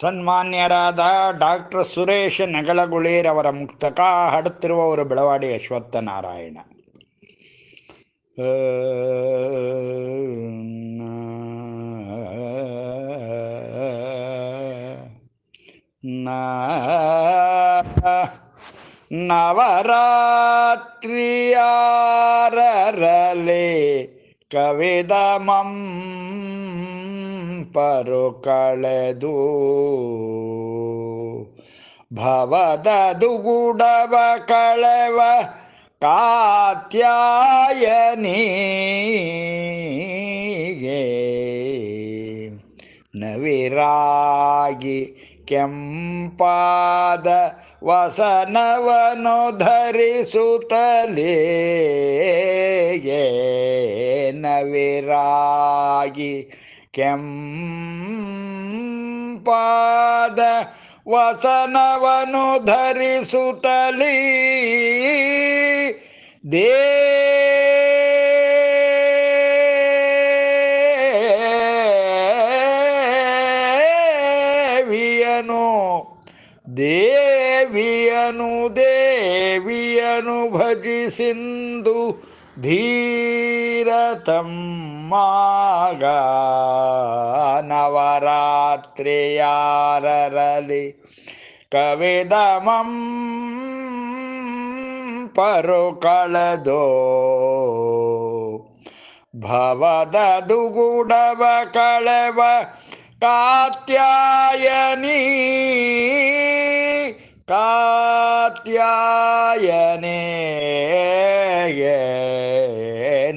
ಸನ್ಮಾನ್ಯರಾದ doctor Suresh ನೆಗಳಗುಳೇರವರ ಮುಕ್ತಕ ಹಾಡುತ್ತಿರುವವರು ಬೆಳವಾಡಿ ಅಶ್ವತ್ಥನಾರಾಯಣ ಆ, ನ ನವರಾತ್ರಿಯಾರರಲೆ ಕವಿದ ಮಂ ಪರು ಕಳೆದು ಭವದ ದುಗುಡವ ಕಳೆವ ಕಾತ್ಯಾಯನಿಗೆ. ನವಿರಾಗಿ ಕೆಂಪಾದ ವಸನವನು ಧರಿಸುತ್ತಲೇ. ನವಿರಾಗಿ ಕೆಂಪಾದ ವಸನವನು ಧರಿಸುತ್ತಲೀ. ದೇವಿಯನು ದೇವಿಯನು ದೇವಿಯನು ಭಜಿಸಿಂದು धीरतं मागा नवरात्रियाररलि कविदमं परुकळदो। भवदुगुडव कळव कात्यायनी कात्यायने।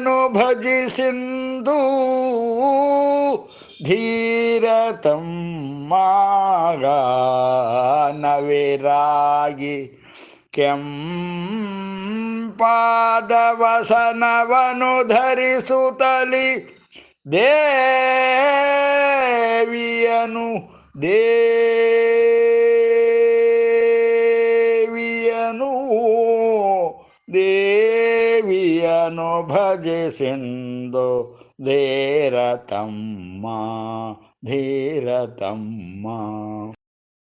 ದೇವಿಯನು ಭಜಿಸಿಂದು ಧೀರ ತಮ್ಮಾಗ ನವಿರಾಗಿ ಕೆಂಪಾದವಸನವನು ಧರಿಸುತ್ತಲಿ ದೇವಿಯನು ದೇವಿಯನು ದೇವಿಯನು దేవియను భజసిందో ధీరతమ్మ ధీరతమ్మ.